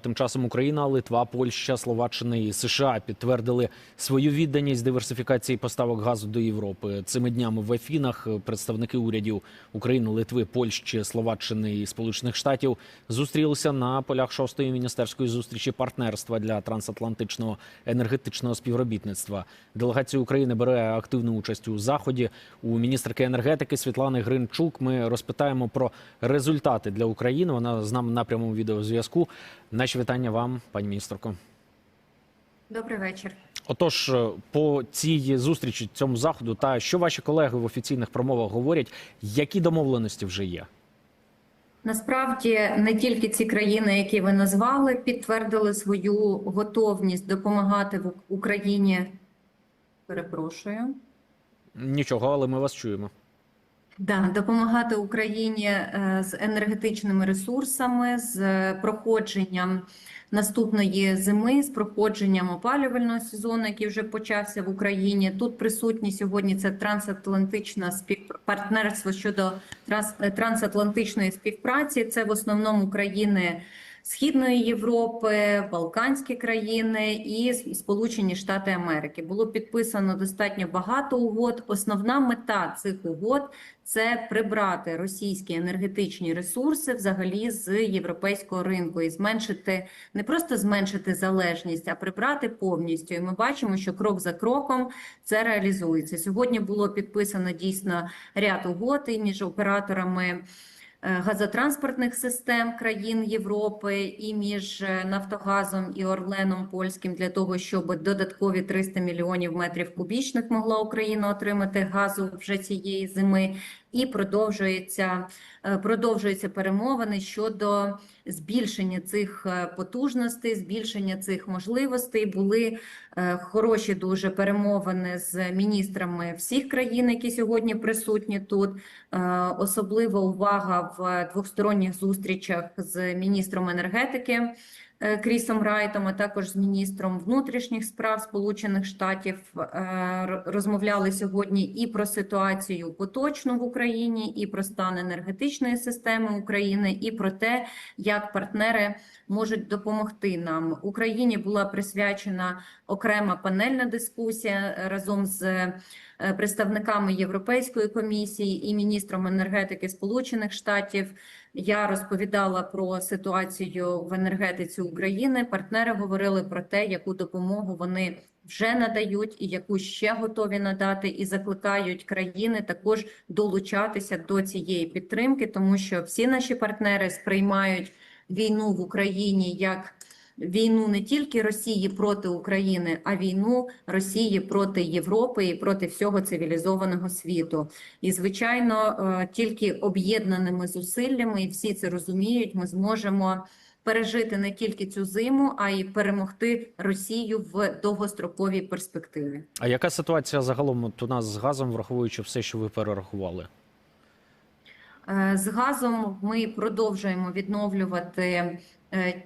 Тим часом Україна, Литва, Польща, Словаччина і США підтвердили свою відданість диверсифікації поставок газу до Європи. Цими днями в Афінах представники урядів України, Литви, Польщі, Словаччини і Сполучених Штатів зустрілися на полях шостої міністерської зустрічі партнерства для трансатлантичного енергетичного співробітництва. Делегація України бере активну участь у заході. У міністерки енергетики Світлани Гринчук ми розпитаємо про результати для України. Вона з нами на прямому відеозв'язку. Наші вітання вам, пані міністерко. Добрий вечір. Отож, е, по цій зустрічі, цьому заходу, та що ваші колеги в офіційних промовах говорять, які домовленості вже є? Насправді не тільки ці країни, які ви назвали, підтвердили свою готовність допомагати в Україні. Перепрошую. Нічого, але ми вас чуємо. Да, допомагати Україні е, з енергетичними ресурсами, з проходженням наступної зими, з проходженням опалювального сезону, який вже почався в Україні. Тут присутні сьогодні це трансатлантичне співпартнерство щодо транс- трансатлантичної співпраці. Це в основному країни. Східної Європи, Балканські країни і Сполучені Штати Америки було підписано достатньо багато угод. Основна мета цих угод це прибрати російські енергетичні ресурси взагалі з європейського ринку і зменшити не просто зменшити залежність, а прибрати повністю. І ми бачимо, що крок за кроком це реалізується. Сьогодні було підписано дійсно ряд угод і між операторами. Е, газотранспортних систем країн Європи і між е, Нафтогазом і Орленом Польським для того, щоб додаткові 300 мільйонів метрів кубічних могла Україна отримати газу вже цієї зими. І продовжується е, продовжуються перемовини щодо збільшення цих потужностей, збільшення цих можливостей. Були хороші дуже перемовини з міністрами всіх країн, які сьогодні присутні тут. Особлива увага в двосторонніх зустрічах з міністром енергетики Крісом Райтом, а також з міністром внутрішніх справ Сполучених Штатів розмовляли сьогодні і про ситуацію поточну в Україні, і про стан енергетичної системи України, і про те, як партнери можуть допомогти нам. Україні була присвячена окрема панельна дискусія разом з представниками Європейської комісії і міністром енергетики Сполучених Штатів. Я розповідала про ситуацію в енергетиці України. Партнери говорили про те, яку допомогу вони вже надають, і яку ще готові надати, і закликають країни також долучатися до цієї підтримки, тому що всі наші партнери сприймають війну в Україні як війну не тільки Росії проти України, а війну Росії проти Європи і проти всього цивілізованого світу. І звичайно, тільки об'єднаними зусиллями, і всі це розуміють, ми зможемо. Пережити не тільки цю зиму, а й перемогти Росію в довгостроковій перспективі. А яка ситуація загалом от у нас з газом, враховуючи все, що ви перерахували? З газом ми продовжуємо відновлювати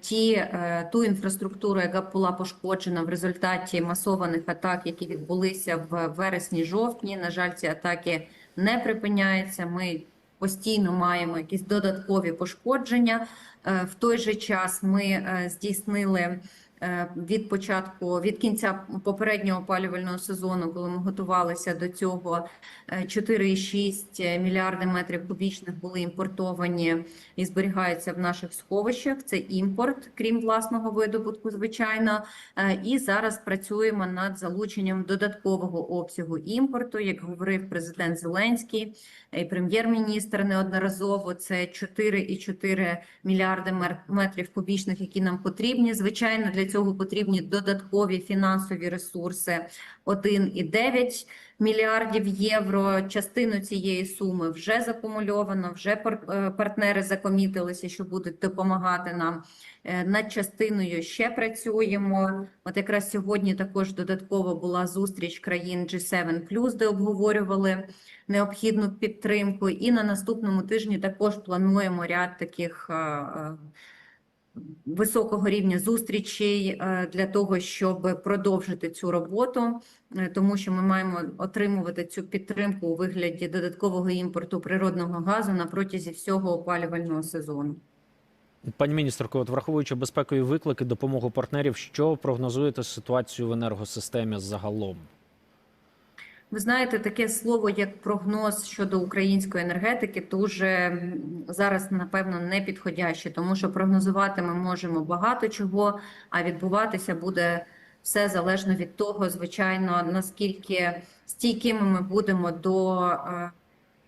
ті ту інфраструктуру, яка була пошкоджена в результаті масованих атак, які відбулися в вересні-жовтні. На жаль, ці атаки не припиняються. Ми постійно маємо якісь додаткові пошкодження. В той же час ми здійснили від початку від кінця попереднього опалювального сезону, коли ми готувалися до цього, 4,6 мільярди метрів кубічних були імпортовані і зберігаються в наших сховищах. Це імпорт, крім власного видобутку, звичайно. І зараз працюємо над залученням додаткового обсягу імпорту, як говорив президент Зеленський і прем'єр-міністр неодноразово. Це 4,4 мільярди метрів кубічних, які нам потрібні. Звичайно, для цього потрібні додаткові фінансові ресурси 1,9 мільярдів євро. Частину цієї суми вже закумульовано, вже партнери закомітилися, що будуть допомагати нам. Над частиною ще працюємо. От якраз сьогодні також додатково була зустріч країн G7+, де обговорювали необхідну підтримку. І на наступному тижні також плануємо ряд таких високого рівня зустрічей для того, щоб продовжити цю роботу, тому що ми маємо отримувати цю підтримку у вигляді додаткового імпорту природного газу на протязі всього опалювального сезону. Пані міністерко, от враховуючи безпекові виклики, допомогу партнерів, що прогнозуєте ситуацію в енергосистемі загалом? Ви знаєте, таке слово, як прогноз щодо української енергетики, дуже зараз, напевно, не підходяще, тому що прогнозувати ми можемо багато чого, а відбуватися буде все залежно від того, звичайно, наскільки стійкими ми будемо до е,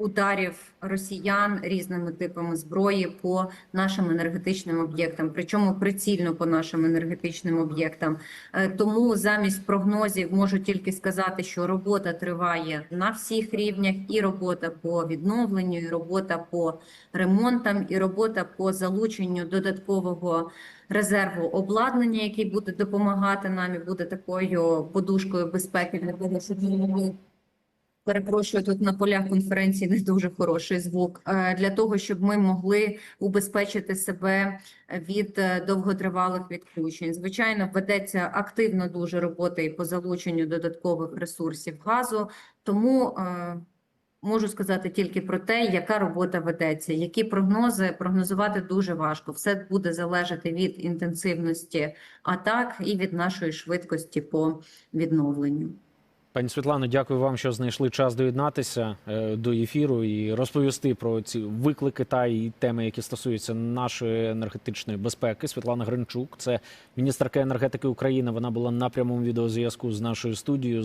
ударів росіян різними типами зброї по нашим енергетичним об'єктам, причому прицільно по нашим енергетичним об'єктам. Е, Тому замість прогнозів можу тільки сказати, що робота триває на всіх рівнях: і робота по відновленню, і робота по ремонтам, і робота по залученню додаткового резерву обладнання, який буде допомагати нам і буде такою подушкою безпеки для того, щоб Перепрошую, тут на полях конференції не дуже хороший звук. Е, Для того, щоб ми могли убезпечити себе від е, довготривалих відключень. Звичайно, ведеться активно дуже робота і по залученню додаткових ресурсів газу. Тому е, можу сказати тільки про те, яка робота ведеться, які прогнози прогнозувати дуже важко. Все буде залежати від інтенсивності атак і від нашої швидкості по відновленню. Пані Світлано, дякую вам, що знайшли час доєднатися е, до ефіру і розповісти про ці виклики та і теми, які стосуються нашої енергетичної безпеки. Світлана Гринчук, це міністерка енергетики України. Вона була на прямому відеозв'язку з нашою студією.